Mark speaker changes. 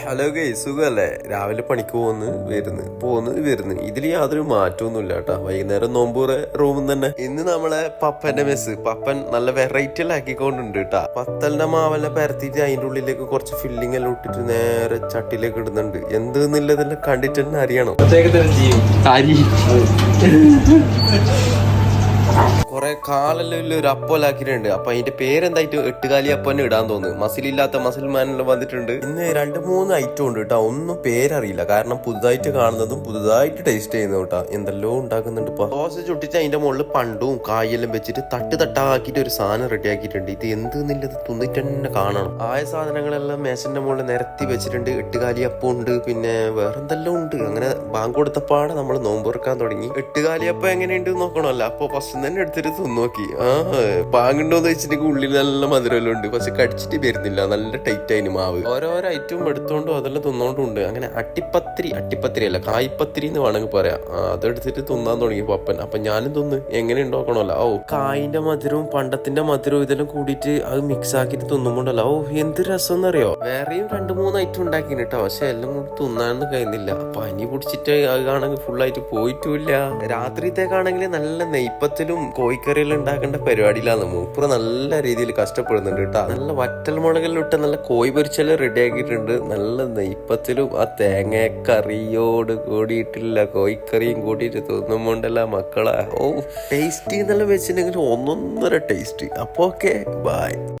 Speaker 1: Hello ഗൈ സുഖല്ലേ? രാവിലെ പണിക്ക് പോകുന്നു വരുന്നു. പോന്ന് വരുന്നു. ഇതിൽ യാതൊരു മാറ്റമൊന്നുമില്ല കേട്ടോ. വൈകുന്നേരം നോമ്പൂറെ റൂമിൽ തന്നെ. ഇന്ന് നമ്മളെ പപ്പന്റെ മെസ്സ് പപ്പൻ നല്ല വെറൈറ്റി എല്ലാം ആക്കിക്കൊണ്ടുണ്ട് കേട്ടാ. പത്തലിന്റെ മാവെല്ലാം പരത്തിയിട്ട് അതിന്റെ ഉള്ളിലേക്ക് കുറച്ച് ഫില്ലിംഗ് എല്ലാം ഇട്ടിട്ട് നേരെ ചട്ടിലേക്ക് ഇടുന്നുണ്ട്. എന്ത് എന്നുള്ളതെല്ലാം കണ്ടിട്ട് തന്നെ അറിയണം. കുറെ കാലെല്ലാം ഒരു അപ്പോലാക്കിയിട്ടുണ്ട്. അപ്പൊ അതിന്റെ പേരെന്തായിട്ട് എട്ടുകാലി അപ്പന്നെ ഇടാൻ തോന്നുന്നു. മസിലില്ലാത്ത മസിൽമാനെല്ലാം വന്നിട്ടുണ്ട്. ഇന്ന് രണ്ട് മൂന്ന് ഐറ്റം ഉണ്ട് കേട്ടോ ഒന്നും പേരറിയില്ല. കാരണം പുതുതായിട്ട് കാണുന്നതും പുതുതായിട്ട് ടേസ്റ്റ് ചെയ്യുന്നതും കേട്ടോ എന്തെല്ലോ ഉണ്ടാക്കുന്നുണ്ട് ഇപ്പൊ. ദോശ ചുട്ടിച്ച് അതിന്റെ മുകളിൽ പണ്ടും കായെല്ലാം വെച്ചിട്ട് തട്ട് തട്ടാക്കിയിട്ട് ഒരു സാധനം റെഡി ആക്കിയിട്ടുണ്ട്. ഇത് എന്ത് എന്നുള്ളത് തിന്നിട്ട് തന്നെ കാണണം. ആയ സാധനങ്ങളെല്ലാം മേശന്റെ മുകളിൽ നിരത്തി വെച്ചിട്ടുണ്ട്. എട്ടുകാലി അപ്പം ഉണ്ട്. പിന്നെ വേറെന്തെല്ലാം ഉണ്ട്. അങ്ങനെ ബാങ്ക് കൊടുത്തപ്പാടെ നമ്മൾ നോമ്പ് തുറക്കാൻ തുടങ്ങി. എട്ടുകാലി അപ്പം എങ്ങനെയുണ്ട് നോക്കണമല്ലോ. അപ്പൊ ഫസ്റ്റ് തന്നെ എടുത്തിട്ട് തിന്നോക്കി. ആ പാങ്ങുണ്ടോന്ന് വെച്ചിട്ട് ഉള്ളിൽ നല്ല മധുരമെല്ലാം ഉണ്ട് പക്ഷെ കടിച്ചിട്ട് വരുന്നില്ല. നല്ല ടൈറ്റ് ആയിന് മാവ്. ഓരോരോ ഐറ്റവും എടുത്തോണ്ടും അതെല്ലാം തിന്നോണ്ടും ഉണ്ട് അങ്ങനെ അട്ടിപ്പത്തിരി അട്ടിപ്പത്തിരി അല്ല കായ്പത്തിരി എന്ന് വേണമെങ്കിൽ പറയാം. അതെടുത്തിട്ട് തിന്നാൻ തുടങ്ങി പപ്പൻ. അപ്പൊ ഞാനും തിന്ന്. എങ്ങനെ ഉണ്ടാക്കണമല്ല? ഓ കായിന്റെ മധുരവും പണ്ടത്തിന്റെ മധുരവും ഇതെല്ലാം കൂടിയിട്ട് അത് മിക്സ് ആക്കിയിട്ട് തിന്നുമ്പോണ്ടല്ലോ. ഓ എന്ത് രസം എന്നറിയോ വേറെയും രണ്ട് മൂന്ന് ഐറ്റം ഉണ്ടാക്കിന് കേട്ടോ പക്ഷെ എല്ലാം കൂടി തിന്നാനൊന്നും കഴിയുന്നില്ല. പനി പിടിച്ചിട്ട് അത് കാണാൻ ഫുള്ളായിട്ട് പോയിട്ടുമില്ല. രാത്രിത്തേക്കാണെങ്കിൽ നല്ല നെയ്പ്പത്തിലും കോഴിക്കറിയെല്ലാം ഉണ്ടാക്കേണ്ട പരിപാടിയിലാണ് മൂപ്പറ് നല്ല രീതിയിൽ കഷ്ടപ്പെടുന്നുണ്ട് കേട്ടോ. നല്ല വറ്റൽ മുളകിലിട്ട് നല്ല കോഴി പൊരിച്ചെല്ലാം റെഡി ആക്കിയിട്ടുണ്ട്. നല്ല നെയ്പ്പത്തിലും ആ തേങ്ങക്കറിയോട് കൂടിയിട്ടില്ല. കോഴിക്കറിയും കൂടിയിട്ട് തിന്നുമ്പോണ്ടല്ല മക്കളെ. ഓ ടേസ്റ്റി എന്നെല്ലാം വെച്ചിട്ടുണ്ടെങ്കിൽ ഒന്നൊന്നര ടേസ്റ്റ് അപ്പൊ ഓക്കെ ബൈ